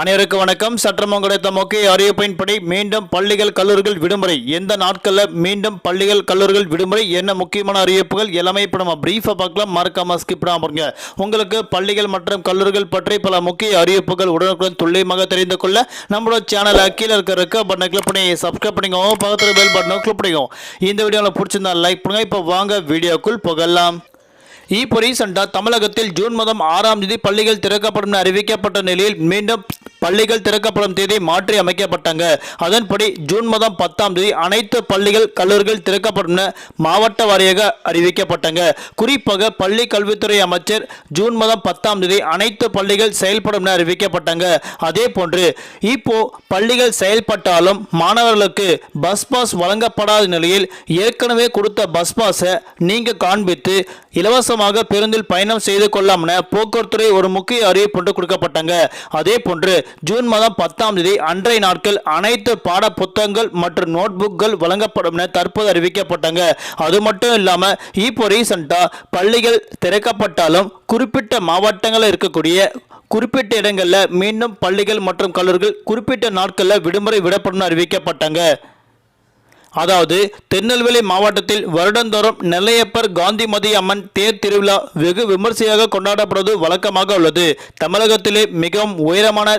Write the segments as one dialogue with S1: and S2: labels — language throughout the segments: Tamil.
S1: அனைவருக்கு வணக்கம். சற்றமும் கிடைத்த முக்கிய அறிவிப்பின்படி மீண்டும் பள்ளிகள் கல்லூரிகள் விடுமுறை. எந்த நாட்களில் மீண்டும் பள்ளிகள் கல்லூரிகள் விடுமுறை? என்ன முக்கியமான அறிவிப்புகள்? எல்லாமே இப்போ நம்ம பிரீஃபாக பார்க்கலாம். மறக்காம ஸ்கிப் பாருங்க உங்களுக்கு பள்ளிகள் மற்றும் கல்லூரிகள் பற்றி பல முக்கிய அறிவிப்புகள் உடனுக்குடன் துல்லியமாக தெரிந்து கொள்ள நம்மளோட சேனலை கீழே இருக்க இருக்க பட்டனை கிளிக் பண்ணி சப்ஸ்கிரைப் பண்ணிக்கோங்க பக்கத்தில் பெல் பட்டனை கிளிக் பண்ணிக்கோங்க இந்த வீடியோவில் பிடிச்சிருந்தா லைக் பண்ணுங்கள் இப்போ வாங்க வீடியோக்குள் புகழலாம் இப்போ ரீசெண்டாக தமிழகத்தில் ஜூன் மாதம் ஆறாம் தேதி பள்ளிகள் திறக்கப்படும் என அறிவிக்கப்பட்ட நிலையில் மீண்டும் பள்ளிகள் திறக்கப்படும் தேதி மாற்றி அமைக்கப்பட்டாங்க. அதன்படி ஜூன் மாதம் பத்தாம் தேதி அனைத்து பள்ளிகள் கல்லூரிகள் திறக்கப்படும் மாவட்ட வாரியாக அறிவிக்கப்பட்டாங்க. குறிப்பாக பள்ளி கல்வித்துறை அமைச்சர் ஜூன் மாதம் பத்தாம் தேதி அனைத்து பள்ளிகள் செயல்படும் அறிவிக்கப்பட்டாங்க. அதே போன்று இப்போ பள்ளிகள் செயல்பட்டாலும் மாணவர்களுக்கு பஸ் பாஸ் வழங்கப்படாத நிலையில் ஏற்கனவே கொடுத்த பஸ் பாஸை நீங்க காண்பித்து இலவசமாக பேருந்தில் பயணம் செய்து கொள்ளலாம் போக்குவரத்துறை ஒரு முக்கிய அறிவிப்பு கொடுக்கப்பட்டாங்க. அதே போன்று ஜூன் மாதம் பத்தாம் தேதி அன்றைய நாட்கள் அனைத்து பாட புத்தகங்கள் மற்றும் நோட் நோட்புக்கள் வழங்கப்படும் என தற்போது அறிவிக்கப்பட்டாங்க. அது மட்டும் இல்லாம இப்போ ரீசெண்டா பள்ளிகள் திறக்கப்பட்டாலும் குறிப்பிட்ட மாவட்டங்களில் இருக்கக்கூடிய குறிப்பிட்ட இடங்களில் மீண்டும் பள்ளிகள் மற்றும் கல்லூரிகள் குறிப்பிட்ட நாட்களில் விடுமுறை விடப்படும் அறிவிக்கப்பட்டாங்க. அதாவது திருநெல்வேலி மாவட்டத்தில் வருடந்தோறும் நெல்லையப்பர் காந்திமதி அம்மன் தேர் திருவிழா வெகு விமர்சையாக கொண்டாடப்படுவது வழக்கமாக உள்ளது. தமிழகத்திலே மிகவும் உயரமான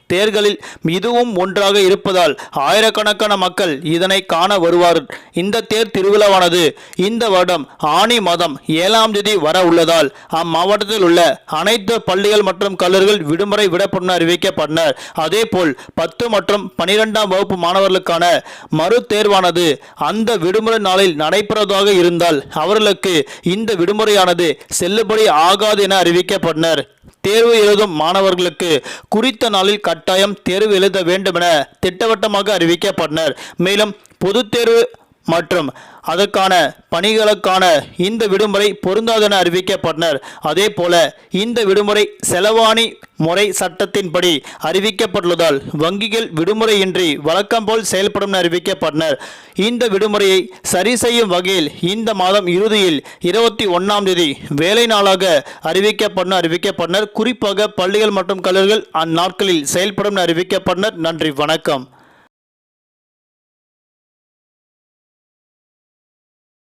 S1: தேர்களில் இதுவும் ஒன்றாக இருப்பதால் ஆயிரக்கணக்கான மக்கள் இதனை காண வருவார் இந்த தேர் திருவிழாவானது இந்த வருடம் ஆணி மாதம் ஏழாம் தேதி வர உள்ளதால் அம்மாவட்டத்தில் உள்ள அனைத்து பள்ளிகள் மற்றும் கல்லூரிகள் விடுமுறை விடப்படும் அறிவிக்கப்பட்டனர். அதேபோல் பத்து மற்றும் பனிரெண்டாம் வகுப்பு மாணவர்களுக்கான மறு தேர்வானது அந்த விடுமுறை நாளில் நடைபெறுவதாக இருந்தால் அவர்களுக்கு இந்த விடுமுறையானது செல்லுபடி ஆகாது என அறிவிக்கப்பட்டனர். தேர்வு எழுதும் மாணவர்களுக்கு குறித்த நாளில் கட்டாயம் தேர்வு எழுத வேண்டும் என திட்டவட்டமாக அறிவிக்கப்பட்டனர். மேலும் பொதுத் தேர்வு மற்றும் அதற்கான பணிகளுக்கான இந்த விடுமுறை பொருந்தாதென அறிவிக்கப்பட்டனர். அதே போல இந்த விடுமுறை செலவாணி முறை சட்டத்தின்படி அறிவிக்கப்பட்டுள்ளதால் வங்கிகள் விடுமுறையின்றி வழக்கம் போல் செயல்படும் என அறிவிக்கப்பட்டனர். இந்த விடுமுறையை சரி செய்யும் வகையில் இந்த மாதம் இறுதியில் இருபத்தி ஒன்றாம் தேதி வேலை நாளாக அறிவிக்கப்படும் அறிவிக்கப்பட்டனர் குறிப்பாக பள்ளிகள் மற்றும் கல்லூரிகள் அந்நாட்களில் செயல்படும் என அறிவிக்கப்பட்டனர் நன்றி வணக்கம்.